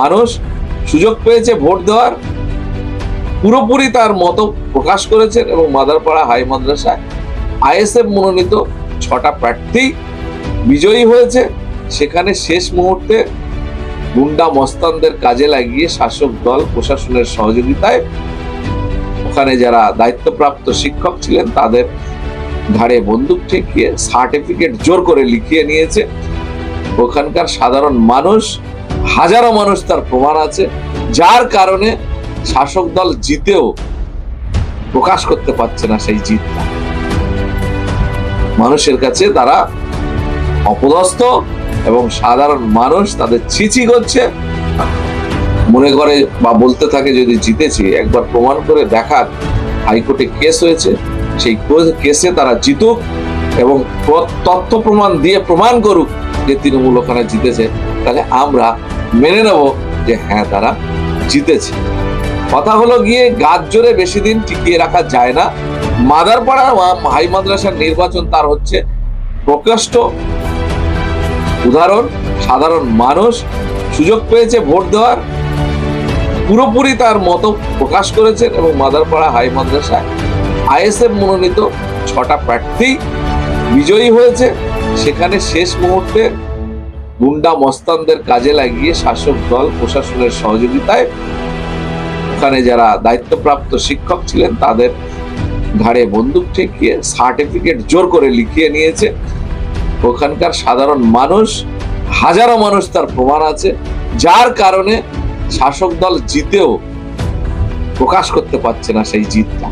মানুষ সুযোগ পেয়েছে ভোট দেওয়ার। পুরোপুরি তার মত প্রকাশ করেছেন এবং মাদারপাড়া হাই মাদ্রাসায় আইএসএফ মনোনীত ছটা প্রার্থী বিজয়ী হয়েছে। সেখানে শেষ মুহূর্তে গুন্ডা মস্তানদের কাজে লাগিয়ে শাসক দল প্রশাসনের সহযোগিতায় ওখানে যারা দায়িত্বপ্রাপ্ত শিক্ষক ছিলেন, তাদের ঘাড়ে বন্দুক ঠেকিয়ে সার্টিফিকেট জোর করে লিখিয়ে নিয়েছে। ওখানকার সাধারণ মানুষ হাজারো মানুষ তার প্রমাণ আছে, যার কারণে শাসক দল জিতেও প্রকাশ করতে পারছে না সেই জিতটা মানুষের কাছে তারা অপদস্থ এবং সাধারণ মানুষ তাদের ছিচি করছে। মনে করে বা বলতে থাকে, যদি জিতেছি, একবার প্রমাণ করে দেখাক হাইকোর্টে কেস হয়েছে, সেই কেসে তারা জিতুক এবং তথ্য প্রমাণ দিয়ে প্রমাণ করুক যে তৃণমূল ওখানে জিতেছে, তাহলে আমরা মেনে নেব যে হ্যাঁ তারা জিতেছে। কথা হলো গিয়ে গাছ জোরে বেশি দিন টিকিয়ে রাখা যায় না। মাদারপাড়া হাই মাদ্রাসার নির্বাচন তার হচ্ছে প্রকাষ্ট। উদাহরণ, সাধারণ মানুষ সুযোগ পেয়েছে ভোট দেওয়ার। পুরোপুরি তার মত প্রকাশ করেছেন এবং মাদারপাড়া হাই মাদ্রাসায় আইএসএফ মনোনীত ছটা প্রার্থী বিজয়ী হয়েছে। সেখানে শেষ মুহূর্তে গুন্ডা মস্তানদের কাজে লাগিয়ে শাসক দল, প্রশাসনের সহযোগিতায় ওখানে যারা দায়িত্বপ্রাপ্ত শিক্ষক ছিলেন, তাদের ঘাড়ে বন্দুক ঠেকিয়ে সার্টিফিকেট জোর করে লিখিয়ে নিয়েছে। ওখানকার সাধারণ মানুষ, হাজারো মানুষ তার প্রমাণ আছে, যার কারণে শাসক দল জিতেও প্রকাশ করতে পারছে না সেই জিতটা।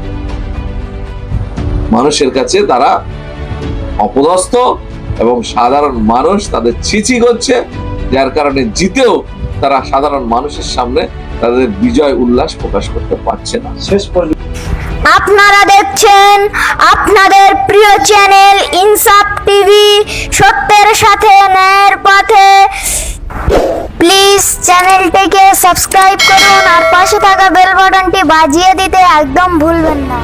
মানুষের কাছে তারা অপদস্থ এবং সাধারণ মানুষ তাদের ছিচি করছে যার কারণে জিতেও তারা সাধারণ মানুষের সামনে তাদের বিজয় উল্লাস প্রকাশ করতে পারছে না। শেষ পর্যন্ত আপনারা দেখছেন আপনাদের প্রিয় চ্যানেল ইনসাফ টিভি। সত্যের সাথে ন্যায়ের পথে। প্লিজ চ্যানেলটিকে সাবস্ক্রাইব করুন আর পাশে থাকা বেল বাটনটি বাজিয়ে দিতে একদম ভুলবেন না।